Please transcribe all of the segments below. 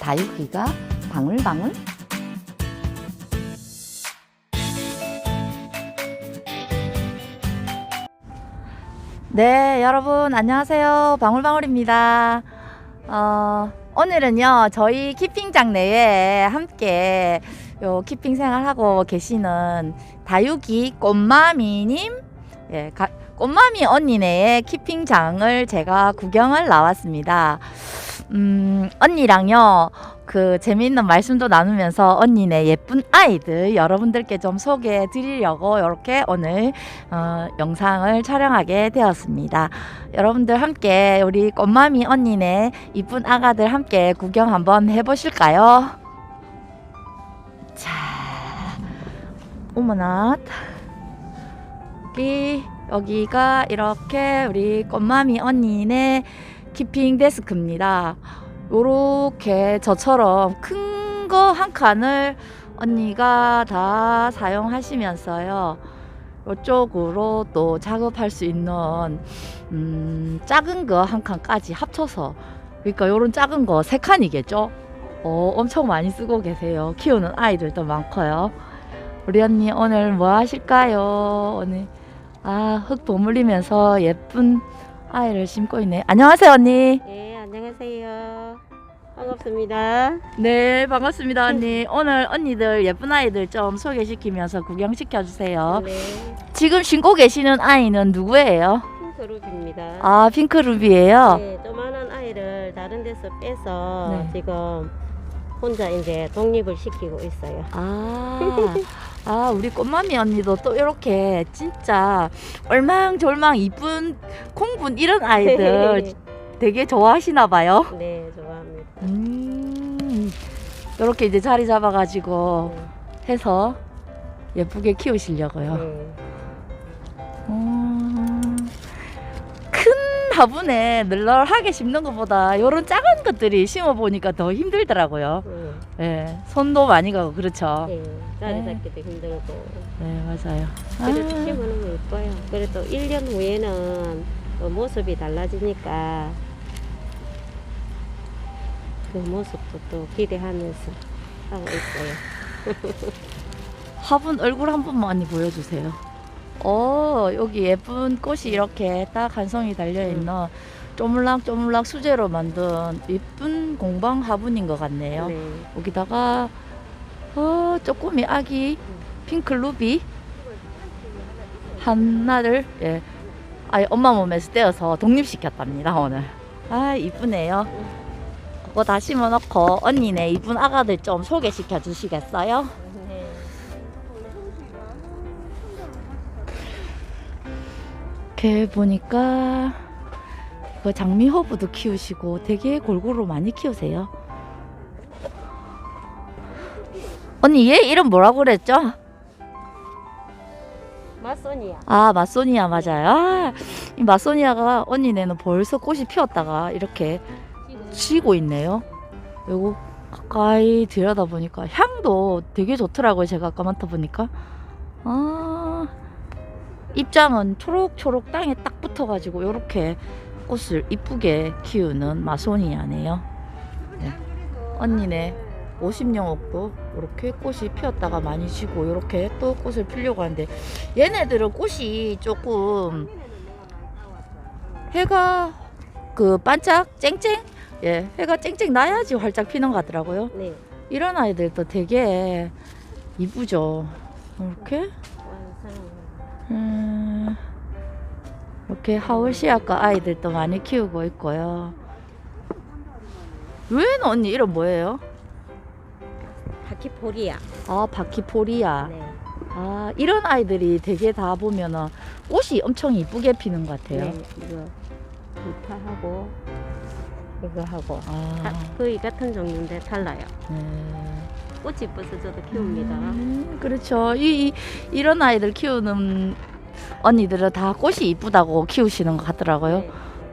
다육이가 방울방울? 네 여러분 안녕하세요. 방울방울입니다. 어, 오늘은요 저희 키핑장 내에 함께 요 키핑 생활하고 계시는 다육이 꽃마미님 예, 가, 꽃마미 언니네의 키핑장을 제가 구경을 나왔습니다. 음, 언니랑요, 그 재미있는 말씀도 나누면서 언니네 예쁜 아이들 여러분들께 좀 소개해 드리려고 이렇게 오늘 어, 영상을 촬영하게 되었습니다. 여러분들 함께 우리 꽃마미 언니네 이쁜 아가들 함께 구경 한번 해보실까요? 자, 어머나. 여기 여기가 이렇게 우리 꽃마미 언니네 키핑 데스크입니다. 요렇게 저처럼 큰 거 한 칸을 언니가 다 사용하시면서요. 이쪽으로 또 작업할 수 있는 음, 작은 거 한 칸까지 합쳐서 그러니까 요런 작은 거 세 칸이겠죠? 어, 엄청 많이 쓰고 계세요. 키우는 아이들도 많고요. 우리 언니 오늘 뭐 하실까요? 오늘 아, 흙 버무리면서 예쁜 아이를 심고 있네. 안녕하세요, 언니. 네, 안녕하세요. 반갑습니다. 네, 반갑습니다, 언니. 오늘 언니들 예쁜 아이들 좀 소개시키면서 구경시켜 주세요. 네, 지금 신고 계시는 아이는 누구예요? 핑크룹입니다. 아, 핑크루비예요. 네, 조만한 아이를 다른 데서 빼서 네. 지금 혼자 이제 독립을 시키고 있어요. 아, 아, 우리 꽃마미 언니도 또 이렇게 진짜 얼망졸망 이쁜 콩분 이런 아이들 되게 좋아하시나 봐요. 네, 좋아합니다. 음, 이렇게 이제 자리 잡아가지고 해서 예쁘게 키우시려고요. 네. 음, 큰 화분에 널널하게 심는 것보다 이런 작은 것들이 심어 보니까 더 힘들더라고요. 네, 예, 손도 많이 가고 그렇죠. 네, 자리 네. 잡기도 힘들고. 네, 맞아요. 그래도 아, 심어놓으면 예뻐요. 그래도 1년 후에는 또 모습이 달라지니까 그 모습도 또 기대하면서 하고 있어요. 화분 얼굴 한 번만 언니 보여주세요. 어, 여기 예쁜 꽃이 이렇게 딱 한 송이 달려있는 쪼물락쪼물락 수제로 만든 예쁜 공방 화분인 것 같네요. 네. 여기다가 어, 쪼꼬미 아기 핑크 루비 하나를 예, 아예 엄마 몸에서 떼어서 독립시켰답니다 오늘. 아 이쁘네요. 그거 다 심어놓고 언니네 이쁜 아가들 좀 소개시켜 주시겠어요? 이렇게 보니까 그 장미 허브도 키우시고 되게 골고루 많이 키우세요. 언니 얘 이름 뭐라고 그랬죠? 마소니아. 아 마소니아 맞아요. 아, 이 마소니아가 언니네는 벌써 꽃이 피었다가 이렇게 지고 있네요. 요거 가까이 들여다 보니까 향도 되게 좋더라고요. 제가 아까 맡아 보니까. 아 입장은 초록초록 땅에 딱 붙어가지고 이렇게 꽃을 이쁘게 키우는 마소니아네요. 네. 언니네 50년옥도 이렇게 꽃이 피었다가 많이 지고 이렇게 또 꽃을 피려고 하는데 얘네들은 꽃이 조금 해가 그 반짝 쨍쨍 예 해가 쨍쨍 나야지 활짝 피는 것 같더라고요. 네. 이런 아이들도 되게 이쁘죠. 이렇게 이렇게 하울시아과 아이들도 많이 키우고 있고요. 웬 언니 이름 뭐예요? 바키포리아. 아 바키포리아. 네. 아 이런 아이들이 되게 다 보면은 꽃이 엄청 이쁘게 피는 것 같아요. 네. 이거 이파하고 이거 하고 아, 다 거의 같은 종류인데 달라요. 네. 꽃이 이뻐서 저도 키웁니다. 음, 그렇죠. 이, 이 이런 아이들 키우는 언니들은 다 꽃이 이쁘다고 키우시는 것 같더라고요. 네.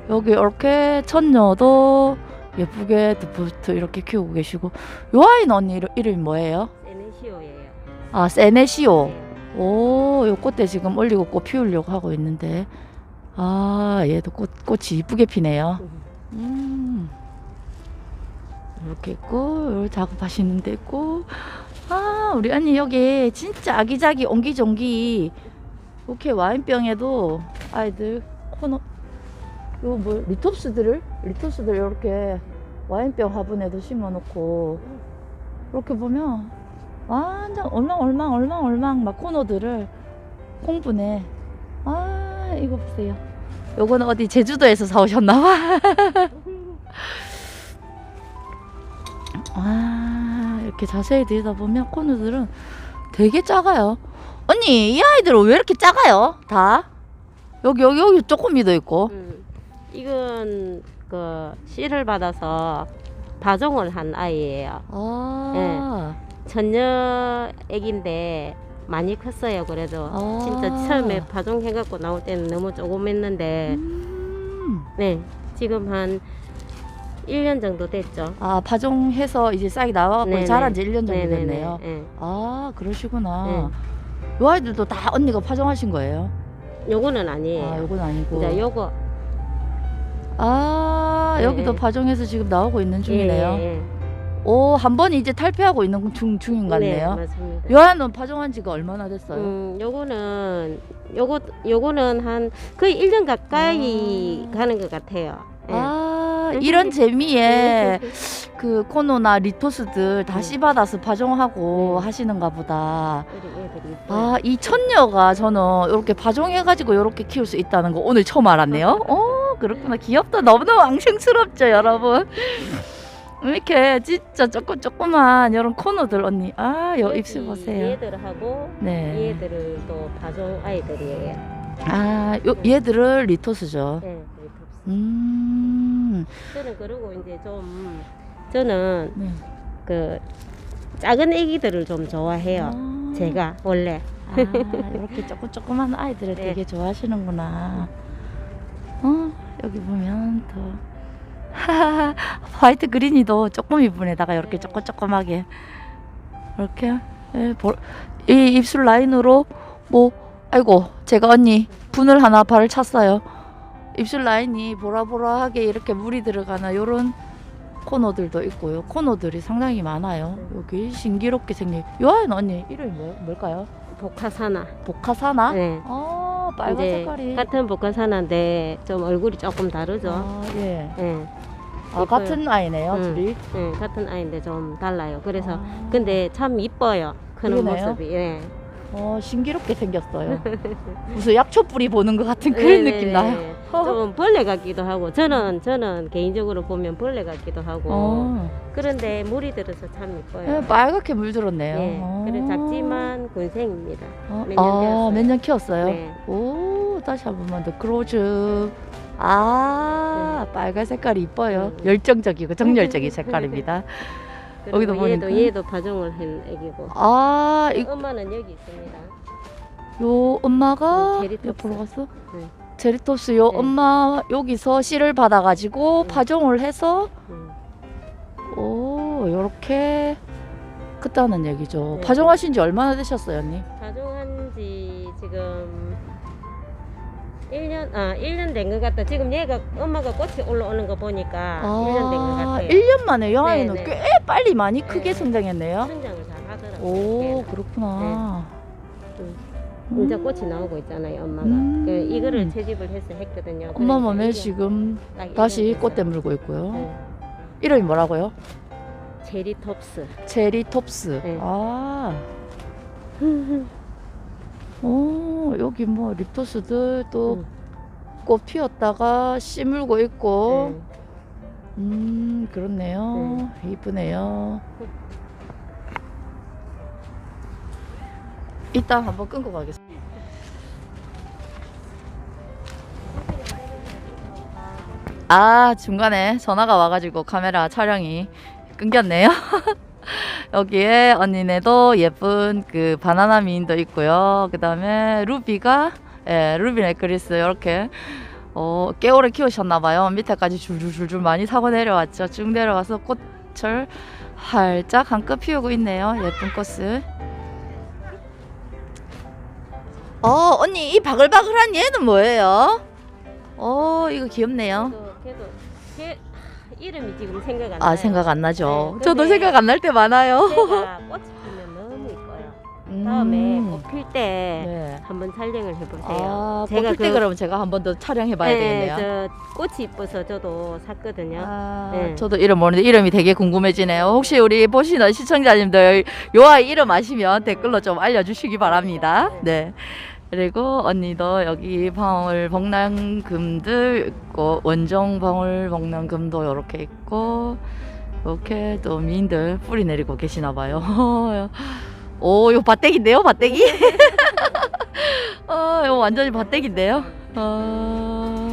여기 이렇게 천녀도 예쁘게 드프트 이렇게 키우고 계시고 요 아이는 언니 이름, 이름이 뭐예요? 세네시오예요. 아 세네시오. 네. 오, 요 꽃대 지금 올리고 꽃 피우려고 하고 있는데 아 얘도 꽃 꽃이 이쁘게 피네요. 음. 이렇게 있고 여기 작업하시는 데 있고 아 우리 언니 여기 진짜 아기자기 옹기종기 이렇게 와인병에도 아이들 코너. 이거 뭐 리톱스들을? 리톱스들 이렇게 와인병 화분에도 심어놓고 이렇게 보면 완전 얼망 얼망 얼망 얼망 막 코너들을 홍분해. 아 이거 보세요. 요거는 어디 제주도에서 사오셨나봐. 아 이렇게 자세히 들여다보면 코너들은 되게 작아요 언니 이 아이들은 왜 이렇게 작아요 다 여기 여기 여기 조금이도 있고 음, 이건 그 씨를 받아서 바종을 한 아이예요. 아, 전녀 애기인데 많이 컸어요. 그래도 아. 진짜 처음에 바종해갖고 나올 때는 너무 조금했는데 음. 네 지금 한 1년 정도 됐죠. 아 파종해서 이제 싹이 나와갖고 네네. 자란 지 1년 정도 네네네. 됐네요 네. 아 그러시구나 네. 요 아이들도 다 언니가 파종하신 거예요 요거는 아니에요. 아 요건 아니고 이제 요거 아 네, 여기도 네. 파종해서 지금 나오고 있는 중이네요 예, 예, 오 한 번이 이제 탈피하고 있는 중, 중인 예. 같네요 네, 맞습니다. 요 아이는 파종한 지가 얼마나 됐어요? 음, 요거는 요거 요거는 한 거의 1년 가까이 아. 가는 것 같아요. 예. 아 이런 재미에 그 코노나 리토스들 다 네. 씨받아서 파종하고 네. 하시는가 보다. 아, 이 천녀가 저는 이렇게 파종해가지고 이렇게 키울 수 있다는 거 오늘 처음 알았네요. 어, 그렇구나. 귀엽다. 너무너무 앙생스럽죠, 여러분. 이렇게 진짜 조금 조그만 이런 코너들 언니. 아, 여 입술 보세요. 얘들하고 네. 얘들을 또 바종 아이들이에요. 아, 요 얘들을 리토스죠. 네, 우 음. 저는 그러고 이제 좀 저는 네. 그 작은 애기들을 좀 좋아해요. 아. 제가 원래 아, 이렇게 조금 조그만 아이들을 네. 되게 좋아하시는구나. 어, 여기 보면 더 하하하, 화이트 그린이도 조금 이분에다가 이렇게 네. 조금 조그맣게 이렇게 예, 볼- 이 입술 라인으로 뭐 아이고 제가 언니 분을 하나 발을 찼어요. 입술 라인이 보라보라하게 이렇게 물이 들어가는 요런 코너들도 있고요. 코너들이 상당히 많아요. 네. 여기 신기롭게 생긴 요 아이는 언니 이름이 뭐, 뭘까요? 복화사나. 복화사나? 네. 아 빨간 이제 색깔이 같은 복화사나인데 좀 얼굴이 조금 다르죠. 아, 예. 예. 아. 같은 아이네요 음. 둘이 예, 같은 아이인데 좀 달라요. 그래서 아. 근데 참 이뻐요. 크는 그러네요. 모습이. 예. 어 신기롭게 생겼어요 무슨 약초 뿌리 보는 것 같은 그런 네네네. 느낌 나요 좀 벌레 같기도 하고 저는 저는 개인적으로 보면 벌레 같기도 하고 어. 그런데 물이 들어서 참 이뻐요. 예, 빨갛게 물들었네요 예. 어. 그래 작지만 군생입니다. 어, 몇년 아, 되었어요. 몇 년 키웠어요 네. 오 다시 한 번만 더 크로즈 아 빨간 색깔이 이뻐요 음. 열정적이고 정열적인 색깔입니다 그리고 여기도 보니까. 얘도 파종을 한 애기고. 아 이, 엄마는 여기 있습니다. 요 엄마가 음, 제리톱스. 옆으로 갔어? 네. 제리톱스 요 네. 엄마 여기서 씨를 받아가지고 음. 파종을 해서 음. 오 요렇게 크다는 얘기죠. 네. 파종하신 지 얼마나 되셨어요, 언니? 파종한 지 지금 1년 아 1년 된 것 같다. 지금 얘가 엄마가 꽃이 올라오는 거 보니까 1년 된 것 같아요. 1년 만에 요 아이는 네, 네. 꽤 빨리 많이 크게 네. 성장했네요. 성장을 잘 하더라고요. 오 얘는. 그렇구나. 음. 이제 꽃이 나오고 있잖아요, 엄마가. 음. 그 이거를 채집을 해서 했거든요. 엄마 그래서 몸에 이게 지금 딱 다시 1년 꽃대. 물고 있고요. 네. 이름이 뭐라고요? 제리톱스. 제리톱스. 네. 아. 오 여기 뭐 립토스들 또 음. 꽃 피었다가 씨 물고 있고 네. 음 그렇네요 이쁘네요 이따 한번 끊고 가겠습니다 아 중간에 전화가 와가지고 카메라 촬영이 끊겼네요 여기에 언니네도 예쁜 그 바나나 미인도 있고요 그 다음에 루비가 예, 루비 네크리스 이렇게 어, 꽤 오래 키우셨나봐요. 밑에까지 줄줄줄줄 많이 타고 내려왔죠. 쭉 내려와서 꽃을 활짝 한껏 피우고 있네요. 예쁜 꽃을. 어, 언니 이 바글바글한 얘는 뭐예요? 어, 이거 귀엽네요. 걔도 걔 이름이 지금 생각 안 나요. 아 생각 안 나죠. 네, 저도 근데 생각 안 날 때 많아요. 제가 꽃이 피면 너무 이뻐요. 다음에 음. 꽃필 때 네. 한번 촬영을 해보세요. 아, 제가 뽑힐 때 그- 그러면 제가 한 번 더 촬영해 봐야 네, 되겠네요. 저 꽃이 이뻐서 저도 샀거든요. 아, 네. 저도 이름 모르는데 이름이 되게 궁금해지네요. 혹시 우리 보시는 시청자님들 요 아이 이름 아시면 댓글로 좀 알려주시기 바랍니다. 네. 그리고 언니도 여기 방울 복랑금들 있고 원정 방울 복랑금도 이렇게 있고 이렇게 또 미인들 뿌리 내리고 계시나 봐요. 오, 이거 밭대기인데요, 밭대기? 어, 이거 완전히 밭대기인데요. 어...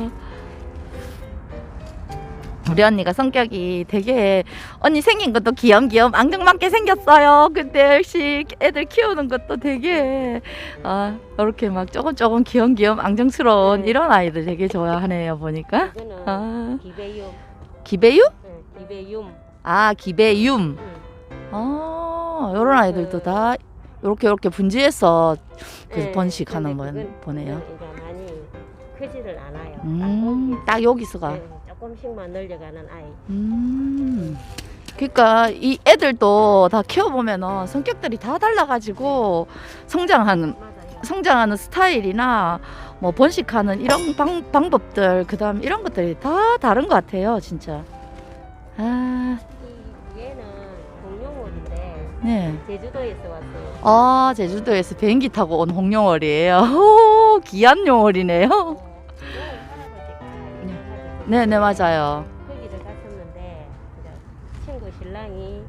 우리 언니가 성격이 되게 언니 생긴 것도 귀염귀염 앙증맞게 생겼어요. 근데 역시 애들 키우는 것도 되게 아 이렇게 막 조금 조금 귀염귀염 앙증스러운 네. 이런 아이들 되게 좋아하네요 보니까. 아 기배윰. 기배유? 응, 기배윰. 아. 응. 아 이런 아이들도 다 이렇게 이렇게 분지해서 그 네, 번식하는 그건- 보네요. 크지를 않아요. 음, 딱딱 여기서가. 조금씩만 늘려가는 아이. 음. 그러니까 이 애들도 다 키워보면은 성격들이 다 달라가지고 성장하는 맞아요. 성장하는 스타일이나 뭐 번식하는 이런 방, 방법들 그다음 이런 것들이 다 다른 것 같아요 진짜 아 이 얘는 공룡월인데 네. 제주도에서 왔어요. 아 제주도에서 비행기 타고 온 홍룡월이에요 오, 귀한 용월이네요 네네 맞아요 거기를 갔었는데 이제 친구 신랑이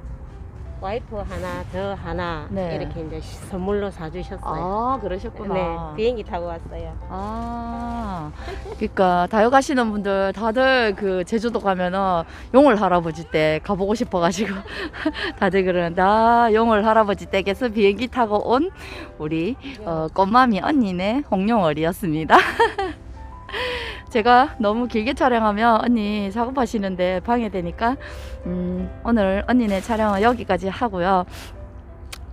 와이프 하나 저 하나 네. 이렇게 이제 시- 선물로 사주셨어요. 아 그러셨구나 네 비행기 타고 왔어요. 아, 그러니까 다요 가시는 분들 다들 그 제주도 가면은 용월 할아버지 때 가보고 싶어가지고 다들 그러는데 아 용월 할아버지 댁에서 비행기 타고 온 우리 어, 꽃마미 언니네 홍용월이었습니다. 제가 너무 길게 촬영하면 언니 작업하시는데 방해되니까 음, 오늘 언니네 촬영은 여기까지 하고요.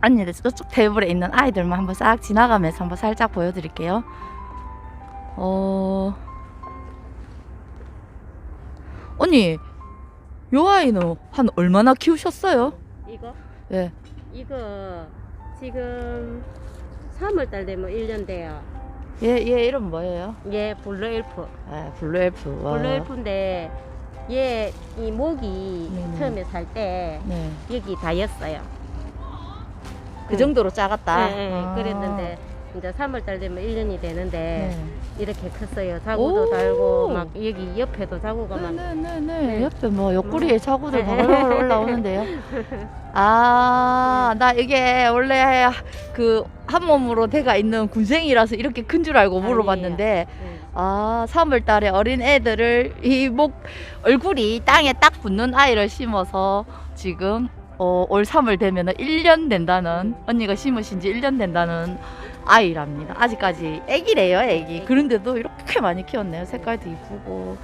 언니들 저쪽 테이블에 있는 아이들만 한번 싹 지나가면서 한번 살짝 보여드릴게요. 어, 언니, 요 아이는 한 얼마나 키우셨어요? 이거 예. 이거 지금 3월달 되면 1년 돼요. 얘, 얘 이름 뭐예요? 얘 블루 엘프. 아, 블루 엘프. 와. 블루 엘프인데 얘 이 목이 네네. 처음에 살 때 네. 여기 다였어요. 그 정도로 작았다. 네, 네, 아. 그랬는데 이제 3월달 되면 1년이 되는데 네. 이렇게 컸어요. 자구도 오. 달고 막 여기 옆에도 자구가 막 네네네. 네. 옆에 뭐 옆구리에 자구들 네. 바글바글 올라오는데요. 아, 나 이게 원래 그 한 몸으로 돼가 있는 군생이라서 이렇게 큰 줄 알고. 물어봤는데 네. 아, 3월 달에 어린 애들을 이 목 얼굴이 땅에 딱 붙는 아이를 심어서 지금 어, 올 3월 되면 은 1년 된다는 언니가 심으신 지 1년 된다는 아이랍니다. 아직까지 애기래요, 애기. 그런데도 이렇게 많이 키웠네요. 색깔도 이쁘고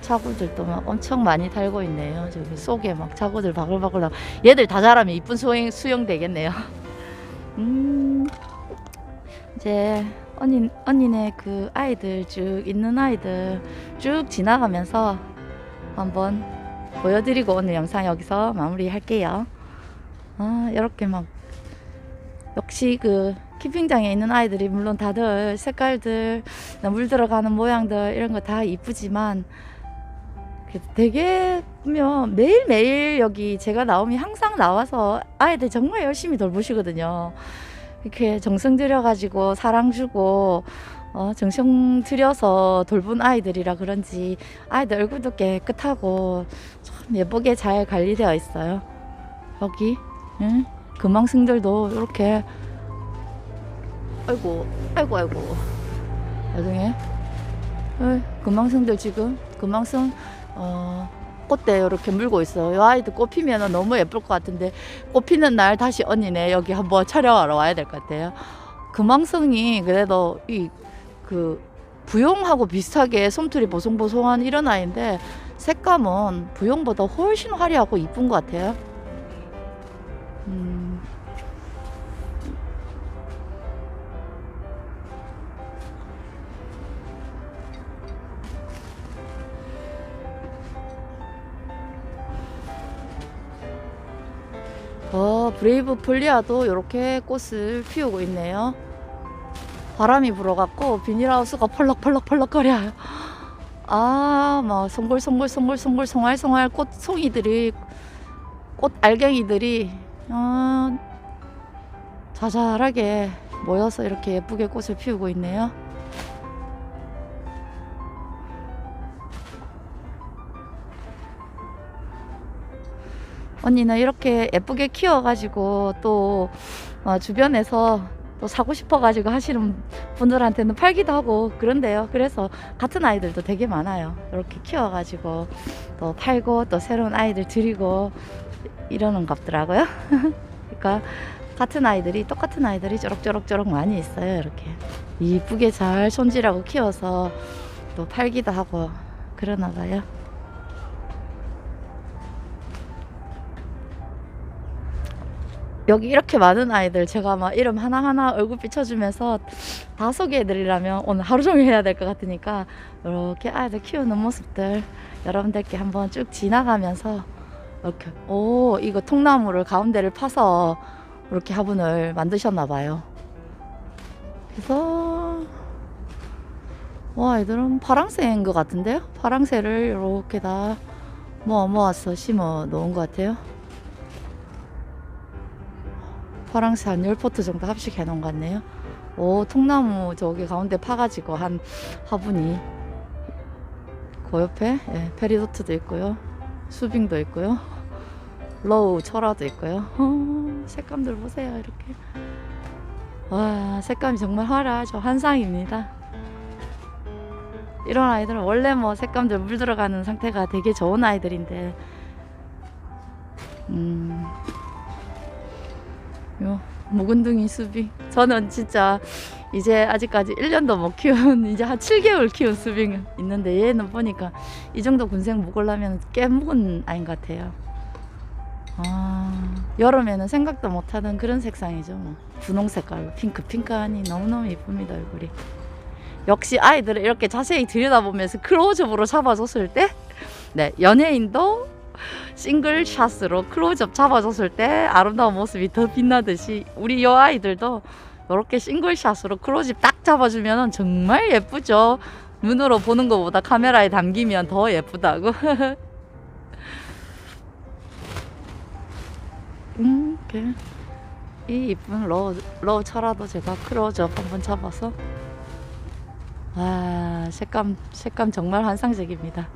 자구들도 막 엄청 많이 달고 있네요. 저기 속에 막 자구들 바글바글 나. 얘들 다 자라면 이쁜 수영 수영 되겠네요. 음. 이제 언니 언니네 그 아이들 쭉 있는 아이들 쭉 지나가면서 한번 보여드리고 오늘 영상 여기서 마무리할게요. 아 이렇게 막 역시 그 키핑장에 있는 아이들이 물론 다들 색깔들 물 들어가는 모양들 이런 거 다 이쁘지만 그래도 되게 보면 매일매일 여기 제가 나오면 항상 나와서 아이들 정말 열심히 돌보시거든요. 이렇게 정성 들여가지고 사랑 주고 어, 정성 들여서 돌본 아이들이라 그런지 아이들 얼굴도 깨끗하고 참 예쁘게 잘 관리되어 있어요. 여기 응? 금왕승들도 이렇게 아이고 아이고 아이고 나중에 어, 금왕승들 지금 금왕승 어, 꽃대 이렇게 물고 있어요. 이 아이들 꽃 피면 너무 예쁠 것 같은데 꽃 피는 날 다시 언니네 여기 한번 촬영하러 와야 될 것 같아요. 금왕성이 그래도 이 그 부용하고 비슷하게 솜털이 보송보송한 이런 아이인데 색감은 부용보다 훨씬 화려하고 이쁜 것 같아요. 어, 브레이브 폴리아도 이렇게 꽃을 피우고 있네요. 바람이 불어갖고 비닐하우스가 펄럭펄럭펄럭거려요. 아, 막 송골송골송골송골 송알송알 꽃 송이들이 꽃 알갱이들이 어, 자잘하게 모여서 이렇게 예쁘게 꽃을 피우고 있네요. 언니는 이렇게 예쁘게 키워가지고 또 어, 주변에서 또 사고 싶어가지고 하시는 분들한테는 팔기도 하고 그런데요. 그래서 같은 아이들도 되게 많아요. 이렇게 키워가지고 또 팔고 또 새로운 아이들 드리고 이러는 것더라고요. 그러니까 같은 아이들이 똑같은 아이들이 쪼록쪼록쪼록 많이 있어요. 이렇게 이쁘게 잘 손질하고 키워서 또 팔기도 하고 그러나 봐요. 여기 이렇게 많은 아이들 제가 막 이름 하나하나 얼굴 비춰주면서 다 소개해드리려면 오늘 하루 종일 해야 될 것 같으니까 이렇게 아이들 키우는 모습들 여러분들께 한번 쭉 지나가면서 이렇게 오 이거 통나무를 가운데를 파서 이렇게 화분을 만드셨나 봐요. 그래서 와 애들은 파랑새인 것 같은데요? 파랑새를 이렇게 다 모아 모아서 심어 놓은 것 같아요. 파랑새 한 10포트 정도 합식해 놓은 것 같네요. 오, 통나무 저기 가운데 파가지고 한 화분이 그 옆에 예, 페리도트도 있고요. 수빙도 있고요. 로우 철화도 있고요. 어, 색감들 보세요. 이렇게. 와, 색감이 정말 화려하죠. 한상입니다. 이런 아이들은 원래 뭐 색감들 물 들어가는 상태가 되게 좋은 아이들인데, 음, 요 묵은둥이 수빙. 저는 진짜 이제 아직까지 1년도 못 키운 이제 한 7개월 키운 수빙 있는데 얘는 보니까 이 정도 군생 묵으려면 꽤 묵은 아인 것 같아요. 아, 여름에는 생각도 못하던 그런 색상이죠. 뭐. 분홍 색깔로 핑크 핑크하니 너무너무 예쁩니다 얼굴이. 역시 아이들을 이렇게 자세히 들여다보면서 클로즈업으로 잡아줬을 때, 네 연예인도 싱글 샷으로 클로즈업 잡아줬을 때 아름다운 모습이 더 빛나듯이 우리 여 아이들도 이렇게 싱글 샷으로 클로즈업 딱 잡아주면 정말 예쁘죠. 눈으로 보는 것보다 카메라에 담기면 더 예쁘다고. 음, 이렇게 이 이쁜 로우, 로우 철화도 제가 클로즈업 한번 잡아서 와 색감 색감 정말 환상적입니다.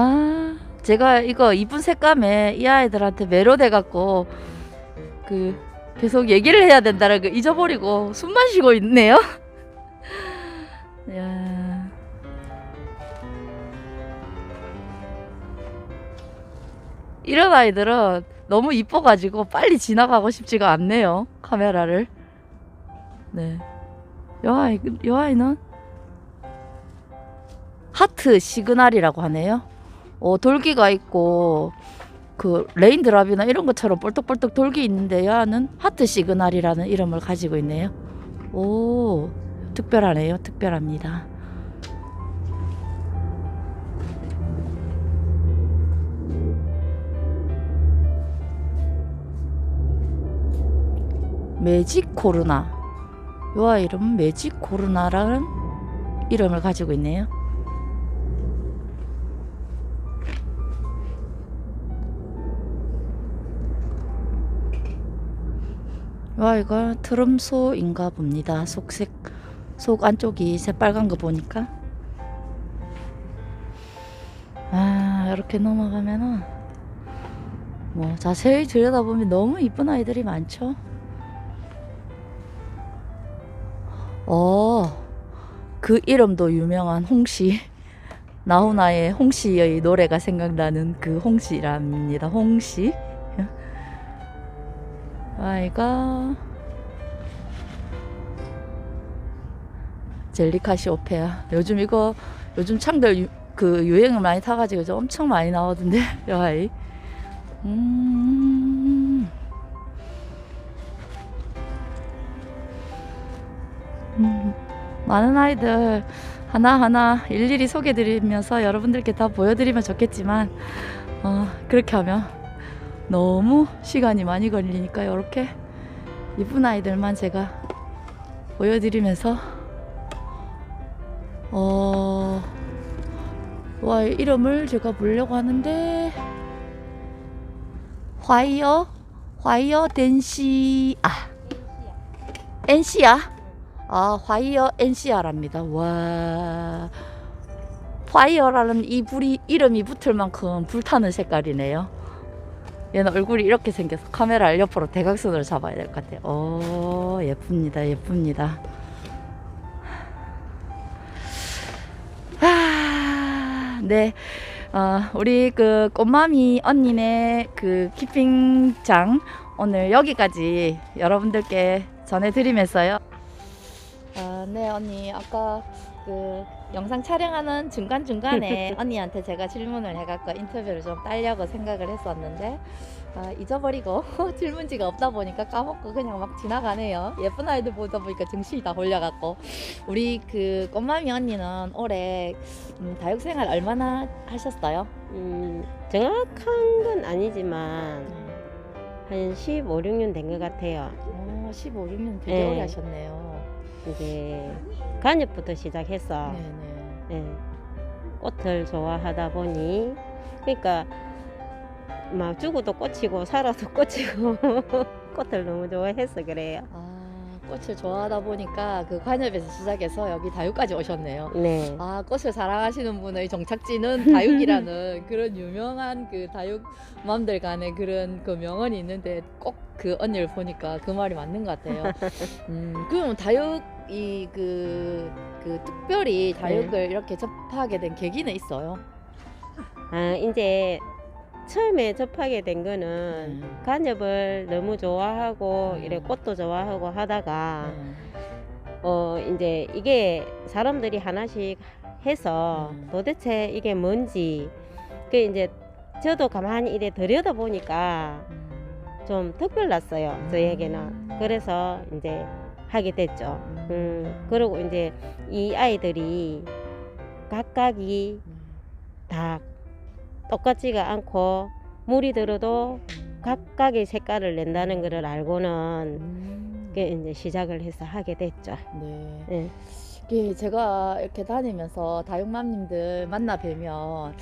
아, 제가 이거 이쁜 색감에 이 아이들한테 매료돼 갖고 그 계속 얘기를 해야 된다는 거 잊어버리고 숨만 쉬고 있네요. 야. 이런 아이들은 너무 이뻐가지고 빨리 지나가고 싶지가 않네요. 카메라를. 네. 요 아이, 요 아이는 하트 시그널이라고 하네요. 어, 돌기가 있고 그 레인 드랍이나 이런 것처럼 볼떡볼떡 돌기 있는데 야는 하트 시그널이라는 이름을 가지고 있네요. 오, 특별하네요. 특별합니다. 매직 코르나. 요 아이 이름은 매직 코르나라는 이름을 가지고 있네요. 와 이거 트럼소인가 봅니다. 속색 속 안쪽이 새빨간 거 보니까 아 이렇게 넘어가면은 뭐 자세히 들여다보면 너무 이쁜 아이들이 많죠. 어, 그 이름도 유명한 홍시 나훈아의 홍시의 노래가 생각나는 그 홍시랍니다. 홍시. 아이가 젤리카시오페아 요즘 이거 요즘 창들 유- 그 유행을 많이 타가지고 좀 엄청 많이 나오던데 이 아이. 음. 음, 많은 아이들 하나하나 일일이 소개드리면서 여러분들께 다 보여드리면 좋겠지만 어, 그렇게 하면 너무 시간이 많이 걸리니까 이렇게 이쁜 아이들만 제가 보여드리면서 어, 와 이름을 제가 보려고 하는데 화이어 화이어 댄시 아 엔시아 아 화이어 엔시아랍니다. 와 화이어라는 이 불이 이름이 붙을 만큼 불타는 색깔이네요 얘는 얼굴이 이렇게 생겨서 카메라를 옆으로 대각선으로 잡아야 될 것 같아요 오 예쁩니다 예쁩니다 아, 네. 어, 우리 그 꽃마미 언니네 그 키핑장 오늘 여기까지 여러분들께 전해드리면서요. 아, 네, 언니. 아까 그 영상 촬영하는 중간중간에 언니한테 제가 질문을 해갖고 인터뷰를 좀 따려고 생각을 했었는데 아, 잊어버리고 질문지가 없다 보니까 까먹고 그냥 막 지나가네요. 예쁜 아이들 보다 보니까 정신이 다 걸려갖고 우리 그 꽃마미 언니는 올해 음, 다육생활 얼마나 하셨어요? 음, 정확한 건 아니지만 한 15, 16년 된 것 같아요. 어, 15, 16년 되게 네. 오래 하셨네요. 이제 간엽부터 시작해서. 예, 꽃을 좋아하다 보니 그러니까 막 죽어도 꽃이고 살아도 꽃이고 꽃을 너무 좋아해서 그래요. 아, 꽃을 좋아하다 보니까 그 관엽에서 시작해서 여기 다육까지 오셨네요. 네. 아, 꽃을 사랑하시는 분의 정착지는 다육이라는 그런 유명한 그 다육 맘들 간의 그런 그 명언이 있는데 꼭 그 언니를 보니까 그 말이 맞는 것 같아요. 음, 그럼 다육 이 그, 그 특별히 다육을 이렇게 접하게 된 계기는 있어요? 아 이제 처음에 접하게 된 거는 음. 간엽을 너무 좋아하고 음. 이래 꽃도 좋아하고 하다가 음. 어 이제 이게 사람들이 하나씩 해서 음. 도대체 이게 뭔지 그 이제 저도 가만히 이래 들여다 보니까 음. 좀 특별났어요 저에게는 그래서 이제 하게 됐죠 음 그리고 이제 이 아이들이 각각이 음. 다 똑같지가 않고 물이 들어도 각각의 색깔을 낸다는 것을 알고는 음. 그 이제 시작을 해서 하게 됐죠. 네. 예. 이게 제가 이렇게 다니면서 다육맘님들 만나 뵈면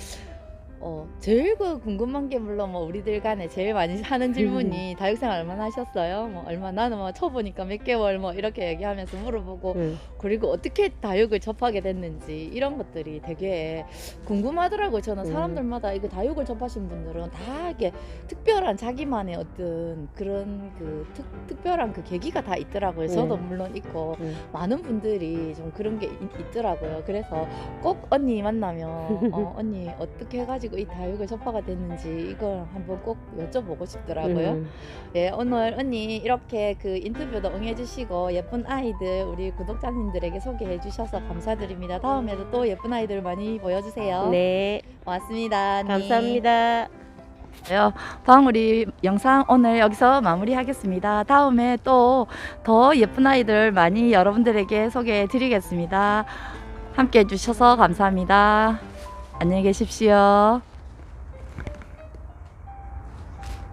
어 제일 그 궁금한 게 물론 뭐 우리들 간에 제일 많이 하는 질문이 다육생활 얼마나 하셨어요? 뭐 얼마 나는 뭐 쳐보니까 몇 개월 뭐 이렇게 얘기하면서 물어보고 음. 그리고 어떻게 다육을 접하게 됐는지 이런 것들이 되게 궁금하더라고요. 저는 음. 사람들마다 이거 다육을 접하신 분들은 다 이게 특별한 자기만의 어떤 그런 그 특, 특별한 그 계기가 다 있더라고요. 저도 음. 물론 있고 음. 많은 분들이 좀 그런 게 있, 더라고요 그래서 꼭 언니 만나면 어, 언니 어떻게 해 가지고 이 다육을 접하가 됐는지 이걸 한번 꼭 여쭤보고 싶더라고요. 음. 예, 오늘 언니 이렇게 그 인터뷰도 응해주시고 예쁜 아이들 우리 구독자님들에게 소개해 주셔서 감사드립니다. 다음에도 또 예쁜 아이들 많이 보여주세요. 네, 고맙습니다. 언니. 감사합니다. 요 방울이 영상 오늘 여기서 마무리하겠습니다. 다음에 또 더 예쁜 아이들 많이 여러분들에게 소개해 드리겠습니다. 함께 해주셔서 감사합니다. 안녕히 계십시오.